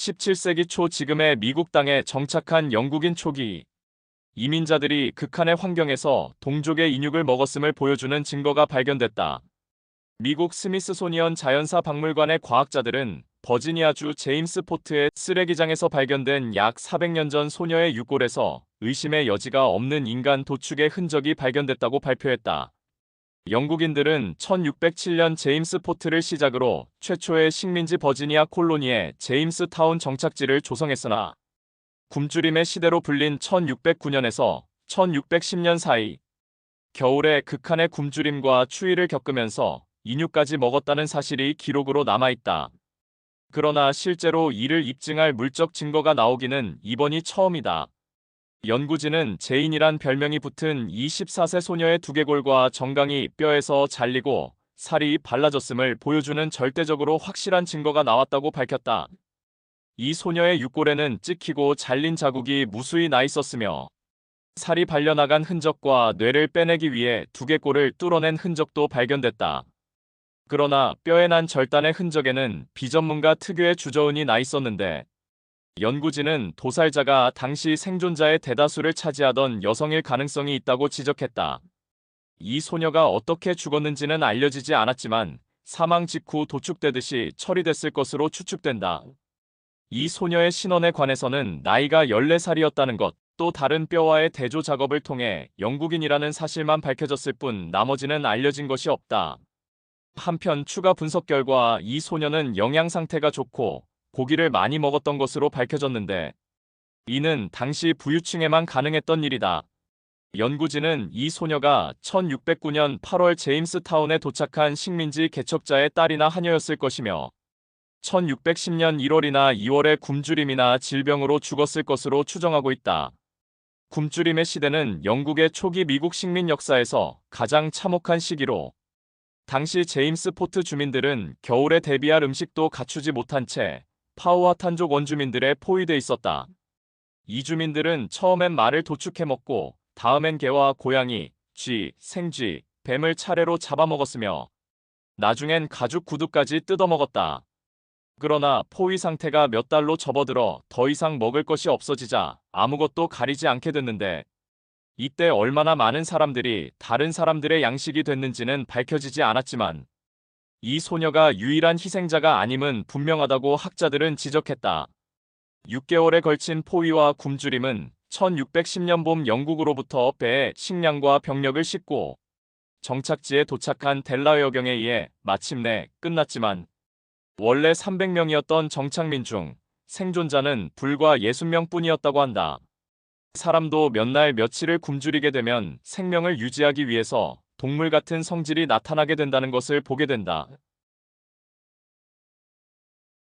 17세기 초 지금의 미국 땅에 정착한 영국인 초기 이민자들이 극한의 환경에서 동족의 인육을 먹었음을 보여주는 증거가 발견됐다. 미국 스미스소니언 자연사 박물관의 과학자들은 버지니아주 제임스 포트의 쓰레기장에서 발견된 약 400년 전 소녀의 유골에서 의심의 여지가 없는 인간 도축의 흔적이 발견됐다고 발표했다. 영국인들은 1607년 제임스 포트를 시작으로 최초의 식민지 버지니아 콜로니에 제임스 타운 정착지를 조성했으나 굶주림의 시대로 불린 1609년에서 1610년 사이 겨울에 극한의 굶주림과 추위를 겪으면서 인육까지 먹었다는 사실이 기록으로 남아있다. 그러나 실제로 이를 입증할 물적 증거가 나오기는 이번이 처음이다. 연구진은 제인이란 별명이 붙은 24세 소녀의 두개골과 정강이 뼈에서 잘리고 살이 발라졌음을 보여주는 절대적으로 확실한 증거가 나왔다고 밝혔다. 이 소녀의 육골에는 찍히고 잘린 자국이 무수히 나 있었으며 살이 발려나간 흔적과 뇌를 빼내기 위해 두개골을 뚫어낸 흔적도 발견됐다. 그러나 뼈에 난 절단의 흔적에는 비전문가 특유의 주저은이 나 있었는데 연구진은 도살자가 당시 생존자의 대다수를 차지하던 여성일 가능성이 있다고 지적했다. 이 소녀가 어떻게 죽었는지는 알려지지 않았지만 사망 직후 도축되듯이 처리됐을 것으로 추측된다. 이 소녀의 신원에 관해서는 나이가 14살이었다는 것, 또 다른 뼈와의 대조 작업을 통해 영국인이라는 사실만 밝혀졌을 뿐 나머지는 알려진 것이 없다. 한편 추가 분석 결과 이 소녀는 영양 상태가 좋고 고기를 많이 먹었던 것으로 밝혀졌는데 이는 당시 부유층에만 가능했던 일이다. 연구진은 이 소녀가 1609년 8월 제임스타운에 도착한 식민지 개척자의 딸이나 하녀였을 것이며 1610년 1월이나 2월에 굶주림이나 질병으로 죽었을 것으로 추정하고 있다. 굶주림의 시대는 영국의 초기 미국 식민 역사에서 가장 참혹한 시기로 당시 제임스 포트 주민들은 겨울에 대비할 음식도 갖추지 못한 채 파우아탄족 원주민들의 포위돼 있었다. 이 주민들은 처음엔 말을 도축해 먹고 다음엔 개와 고양이, 쥐, 생쥐, 뱀을 차례로 잡아먹었으며 나중엔 가죽 구두까지 뜯어먹었다. 그러나 포위 상태가 몇 달로 접어들어 더 이상 먹을 것이 없어지자 아무것도 가리지 않게 됐는데 이때 얼마나 많은 사람들이 다른 사람들의 양식이 됐는지는 밝혀지지 않았지만 이 소녀가 유일한 희생자가 아님은 분명하다고 학자들은 지적했다. 6개월에 걸친 포위와 굶주림은 1610년 봄 영국으로부터 배에 식량과 병력을 싣고 정착지에 도착한 델라웨어경에 의해 마침내 끝났지만 원래 300명이었던 정착민 중 생존자는 불과 60명 뿐이었다고 한다. 사람도 몇 날 며칠을 굶주리게 되면 생명을 유지하기 위해서 동물 같은 성질이 나타나게 된다는 것을 보게 된다.